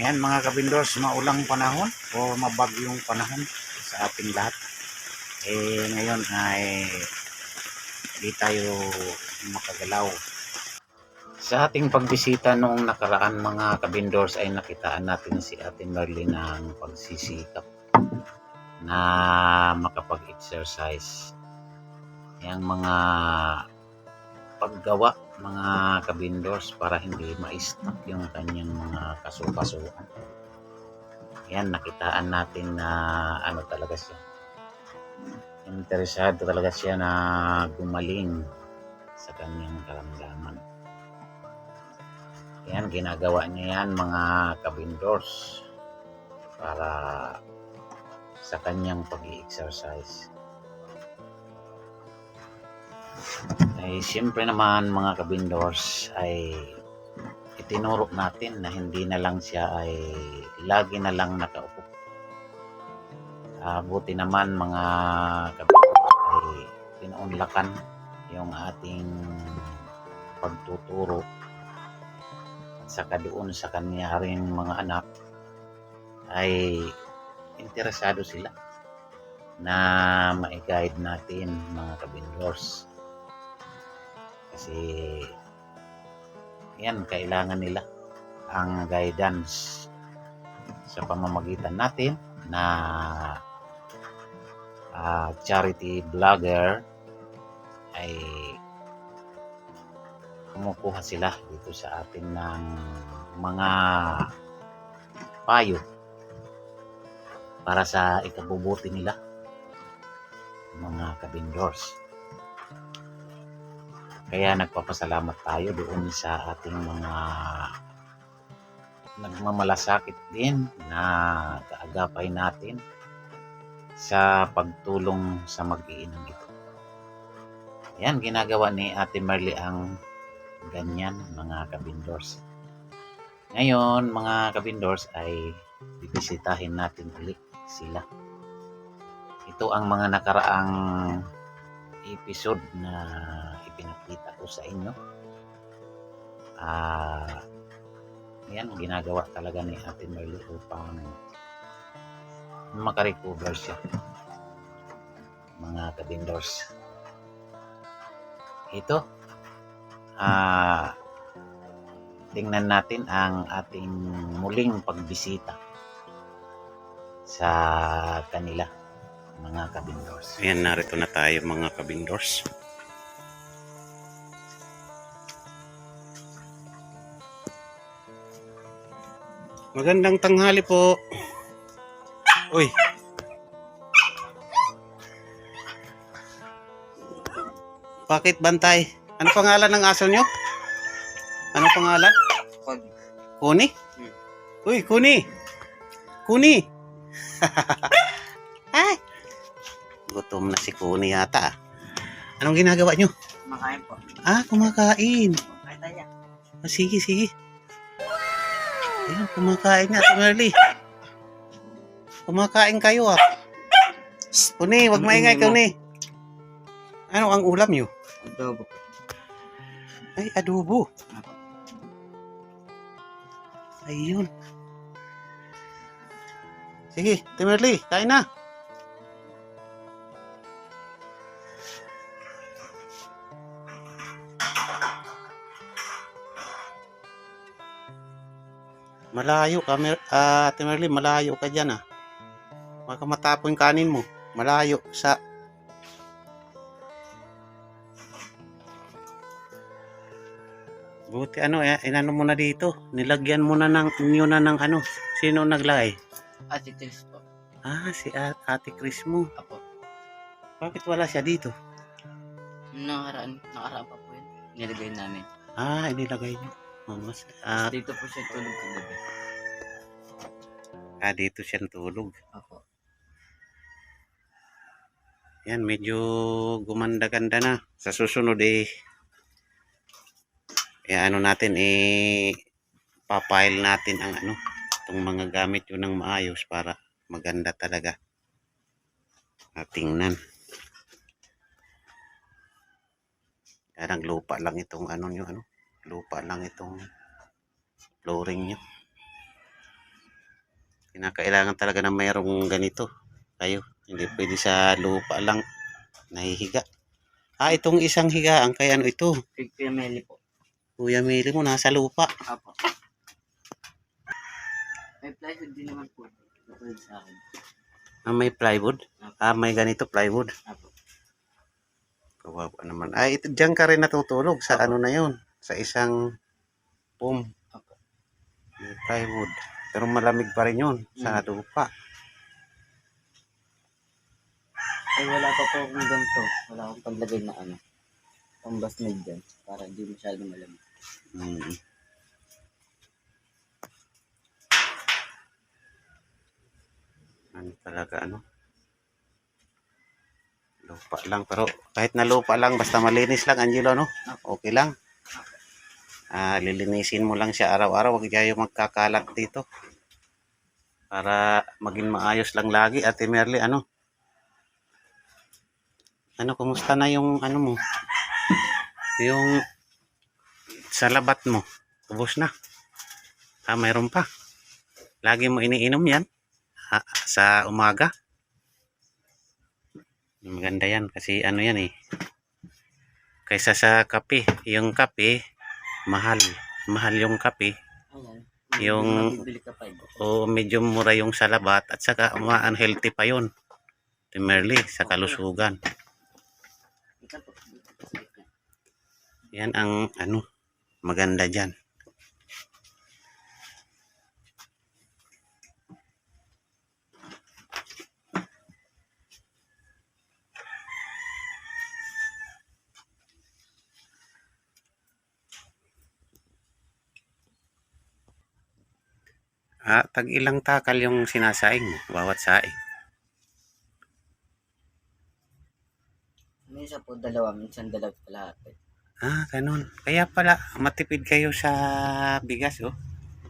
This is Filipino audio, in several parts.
Ayan mga kabindors, maulang panahon o mabagyong panahon sa ating lahat. Eh ngayon ay di tayo makagalaw. Sa ating pagbisita noong nakaraan mga kabindors ay nakitaan natin si Ate Merlin ng pagsisikap na makapag-exercise. Yang mga paggawa mga kabindors para hindi ma-stuck yung kanyang mga kasukasuan. Yan, nakitaan natin na ano talaga siya. Interesado talaga siya na gumaling sa kanyang karamdaman. Yan, ginagawa niya yan mga kabindors para sa kanyang pag-exercise ay siyempre naman mga kabindors ay itinuro natin na hindi na lang siya ay lagi na lang nakaupo. Ah, buti naman mga kabindors ay pinuunlakan yung ating pagtuturo at saka sa kanya rin mga anak ay interesado sila na ma-guide natin mga kabindors kasi yan kailangan nila ang guidance sa pamamagitan natin na ah, charity vlogger ay kumukuha sila dito sa atin ng mga payo para sa ikabubuti nila mga kabindors. Kaya nagpapasalamat tayo doon sa ating mga nagmamalasakit din na kaagapay natin sa pagtulong sa mag-iinang ito. Yan, ginagawa ni Ate Marley ang ganyan mga kabindors. Ngayon, mga kabindors ay bibisitahin natin ulit sila. Ito ang mga nakaraang episode na ko sa inyo. Ah, yan ginagawa talaga ni Ate Merly upang makarecover siya. Mga kabindors. Ito, ah, tingnan natin ang ating muling pagbisita sa kanila mga kabindors. Ayan, narito na tayo mga kabindors. Magandang tanghali po. Uy. Bakit bantay? Ano pangalan ng aso nyo? Ano pangalan? Kuni? Hmm. Uy, Kuni! Kuni! Ay! Gutom na si Kuni yata. ah. Anong ginagawa nyo? makain po. Ah, kumakain. Ay, tayo. Ah, sige, sige. Ayun, kumakain nga Merly. Kumakain kayo ah. Shh, Kuni, wag maingay Kuni. Ano ang ulam nyo? Adobo. Ay, adobo. Ayun. Sige, Timerly, kain na. Malayo ka, Mer ah, Timerly, malayo ka dyan ah. Baka matapon kanin mo. Malayo sa... Buti ano, eh, inano mo na dito. Nilagyan mo na ng, nyo na ng ano. Sino naglagay? Ate Tils po. Ah, si Ate Chris mo. Apo. Bakit wala siya dito? Nakaraan, nakaraan pa po yun. Nilagay namin. Ah, inilagay niyo. Oh, mas, ah, Dito po siya tulog sa gabi. ah, dito siya tulog. Apo. Yan, medyo gumanda-ganda na. Sa susunod eh, eh ano natin, eh, papile natin ang ano, itong mga gamit yun ng maayos para maganda talaga. Ah, tingnan. Parang lupa lang itong ano nyo, ano, lupa lang itong flooring nyo. Kinakailangan talaga na mayroong ganito. Kayo, hindi pwede sa lupa lang nahihiga. Ah, itong isang higaan kay ano ito? Kuya Meli po. Kuya Mili mo nasa lupa. Apo. May plywood din naman po. Katulad sa akin. Ah, may plywood. Ah, may ganito plywood. Apo. Kawawa naman. Ah, ito, dyan ka rin natutulog sa ano na yun. Sa isang foam. Plywood. Pero malamig pa rin yun sa lupa. Ay, wala pa po akong ganito. Wala akong paglagay na ano. Pambasmid dyan. Para hindi masyado malamig. Hmm. Ano talaga ano? Lupa lang pero kahit na lupa lang basta malinis lang Angelo no? Okay lang. Ah, lilinisin mo lang siya araw-araw, wag kayo magkakalat dito. Para maging maayos lang lagi, Ate Merly, ano? Ano, kumusta na yung ano mo? Yung sa labat mo. Ubus na. Ah, mayroon pa. Lagi mo iniinom yan. Ha, sa umaga. Maganda yan kasi ano yan eh. Kaysa sa kape. Yung kape, mahal. Mahal yung kape. Yung- Mabibili ka pa iba. O medyo mura yung sa labat at saka ma-unhealthy pa yun. Timerly, sa kalusugan. Yan ang ano, maganda dyan. Ah, tag ilang takal yung sinasaing mo, bawat saing. Minsan po dalawa, minsan dalawa kalahati. Ah, ganun. Kaya pala, matipid kayo sa bigas, oh.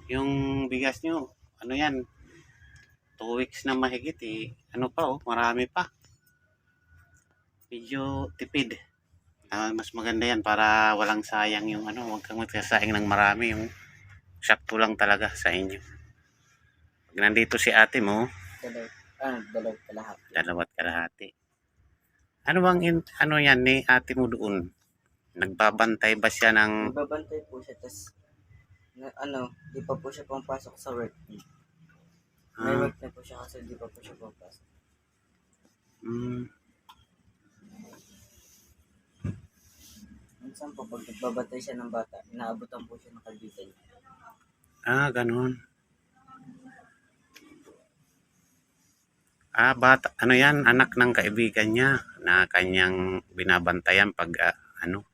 Yung bigas nyo, ano yan, two weeks na mahigit, eh. Ano pa, oh, marami pa. Medyo tipid. Ah, mas maganda yan para walang sayang yung ano, huwag kang magsasaing ng marami, yung sakto lang talaga sa inyo. Nandito si ate mo, Dalawa, ah, dalawa kalahati. dalawat kalahati. Ano bang, in, ano yan ni ate mo doon? Nagbabantay ba siya ng Nagbabantay po siya, tas na, ano, di pa po siya pumapasok sa work. May Ah. work na po siya kasi di pa po siya pumapasok. Mm, Minsan po, pag nagbabantay siya ng bata, inaabutan po siya ng kaibigan niya. ah, ganun. Ah, bata, ano yan, anak ng kaibigan niya na kanyang binabantayan pag, ah, ano,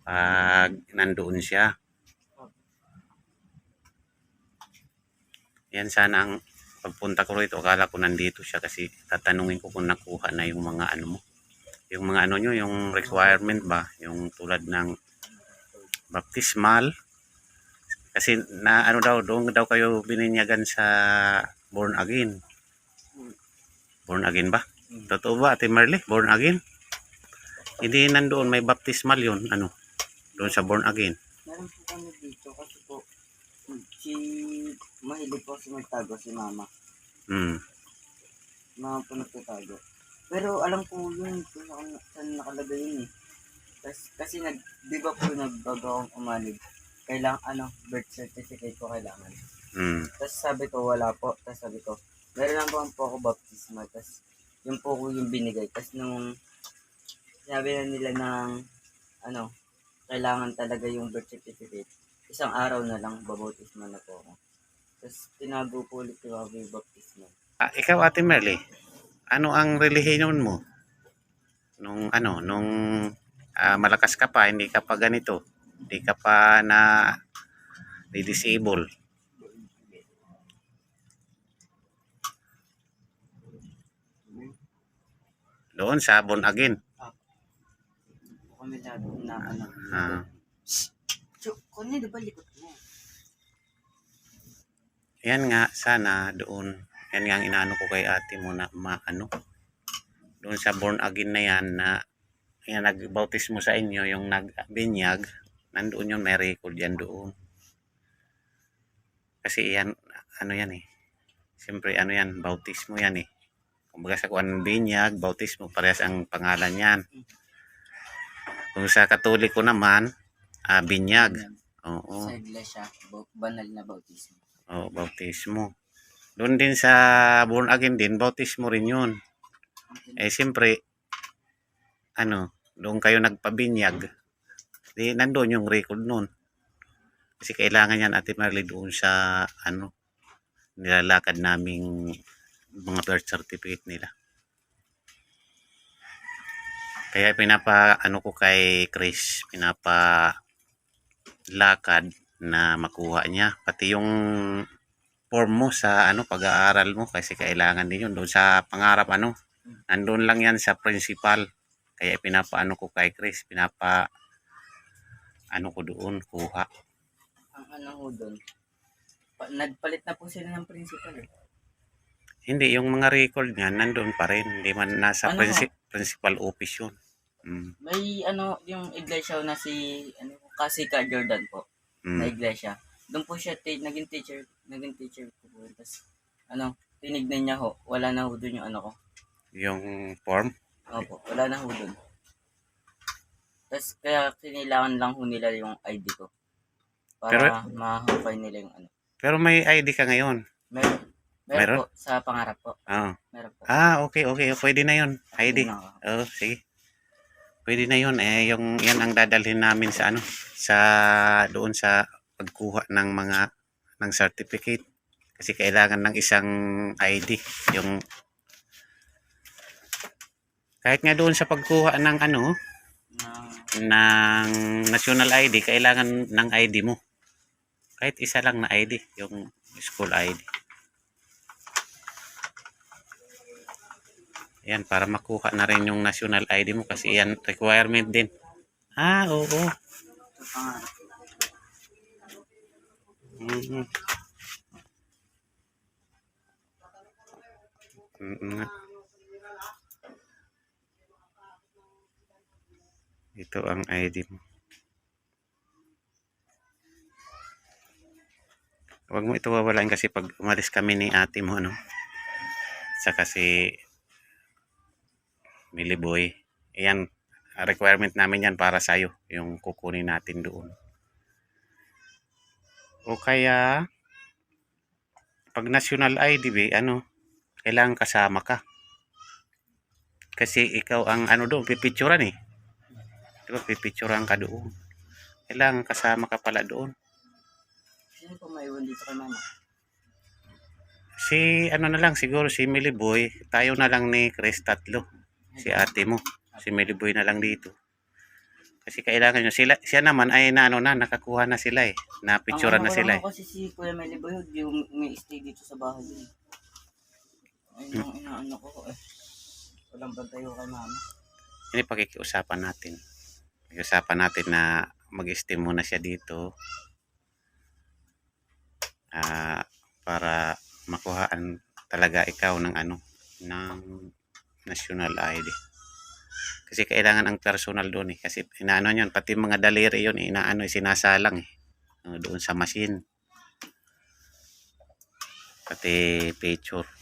pag nandoon siya. Yan sana ang pagpunta ko rito, akala ko nandito siya kasi tatanungin ko kung nakuha na yung mga ano mo. Yung mga ano nyo, yung requirement ba, yung tulad ng baptismal, kasi na ano daw, doon daw kayo bininyagan sa born again. Born again ba? Hmm. Totoo ba, Ate Marley? Born again? Hindi nandoon, may baptismal yun. Ano? Doon sa born again. Meron po kami dito kasi po, si, mahilig po si magtago si mama. Hmm. Mama po nagtatago. Pero alam ko yun kung saan, saan nakalagay yun eh. Kasi, kasi nag, di ba po nagbago akong umalig? Kailangan, ano, birth certificate ko kailangan. Hmm. Tapos sabi ko, wala po. Tapos sabi ko, meron lang po po ako baptismal. Tapos, yun po ko yung binigay. Tapos nung, sabi na nila ng, ano, kailangan talaga yung birth certificate. Isang araw na lang, babautismal na po ako. Tapos, tinago po ulit yung ako yung baptismal. Ah, ikaw, Ate Marley, ano ang relihiyon mo? Nung ano, nung ah, malakas ka pa, hindi ka pa ganito. Hindi ka pa na disable. Doon sa born again. Kami na, ano, Ah. So, kunya, di ba likod mo? Yan nga, sana doon. Yan nga ang inaano ko kay ate mo na maano. Doon sa born again na yan na yan, nagbautismo sa inyo, yung nagbinyag, nandoon yun, may record yan doon. Kasi yan, ano yan eh. Siyempre, ano yan, bautismo yan eh. Kumbaga sa kuan binyag, bautismo, parehas ang pangalan yan. Kung sa katoliko naman, ah, binyag. Oo. Sa iglesia, banal na bautismo. Oo, bautismo. Doon din sa born again din, bautismo rin yun. Eh, siyempre, ano, doon kayo nagpabinyag. Di, nandun yung record nun. Kasi kailangan yan, Ate Marley, doon sa, ano, nilalakad naming mga birth certificate nila. Kaya pinapa, ano ko kay Chris, pinapa lakad na makuha niya. Pati yung form mo sa ano pag-aaral mo kasi kailangan din yun doon sa pangarap ano. Nandun lang yan sa principal. Kaya pinapaano ko kay Chris, pinapa ano ko doon, kuha. Ang ano ho doon, pa- nagpalit na po sila ng principal eh. Hindi, yung mga record niya, nandun pa rin. Hindi man nasa Ano? princi- principal office yun. Mm. May ano, yung iglesia na si, ano, Kasika Jordan po, na Mm. iglesia. Doon po siya, ti- naging teacher, naging teacher ko po. Tapos, ano, tinignan niya ho, wala na ho doon yung ano ko. Yung form. Opo, wala na ho doon. Tapos, kaya kailangan lang ho nila yung ID ko. Para Pero- ma-hukay nila yung ano. Pero may ID ka ngayon. Meron. Meron, Meron? po, sa pangarap po. Oo. Meron po. Ah, okay, okay. Pwede na yun. Yun ako. Oo, sige. Pwede na yun. Eh, yung, yan ang dadalhin namin sa ano, sa doon sa pagkuha ng mga ng certificate. Kasi kailangan ng isang ID. Yung kahit nga doon sa pagkuha ng ano, Na, ng national ID, kailangan ng ID mo. Kahit isa lang na ID, yung school ID. Yan, para makuha na rin yung national ID mo kasi yan requirement din. Ah, oo. Mm nga. Ito ang ID mo. Huwag mo ito wawalain kasi pag umalis kami ni ate mo, ano? Sa kasi Millie Boy. Yan, requirement namin yan para sa'yo. Yung kukunin natin doon. O kaya, pag national ID, be, ano, kailangan kasama ka. Kasi ikaw ang ano doon, pipicturan eh. Di ba, pipicturan ka doon. Kailangan kasama ka pala doon. Sino po may iwan dito kay mama? Si, ano na lang, siguro si Millie Boy, tayo na lang ni Chris tatlo. Si ate mo. Si Millie Boy na lang dito. Kasi kailangan nyo, sila, siya naman ay na, ano na, nakakuha na sila eh. Napicturan Ang na ano sila eh. ho kasi si Kuya Meliboy, di may stay dito sa bahay yun. Ayun yung inaano ko eh. Walang bantay ko kay mama. Ini pakikiusapan natin. Pakikiusapan natin na mag-steam muna siya dito. Ah, para makuhaan talaga ikaw ng ano, ng national ID. Kasi kailangan ang personal doon eh. Kasi inaano yun, pati mga daliri yun, inaano, sinasalang eh. Ah, Doon sa machine. Pati picture.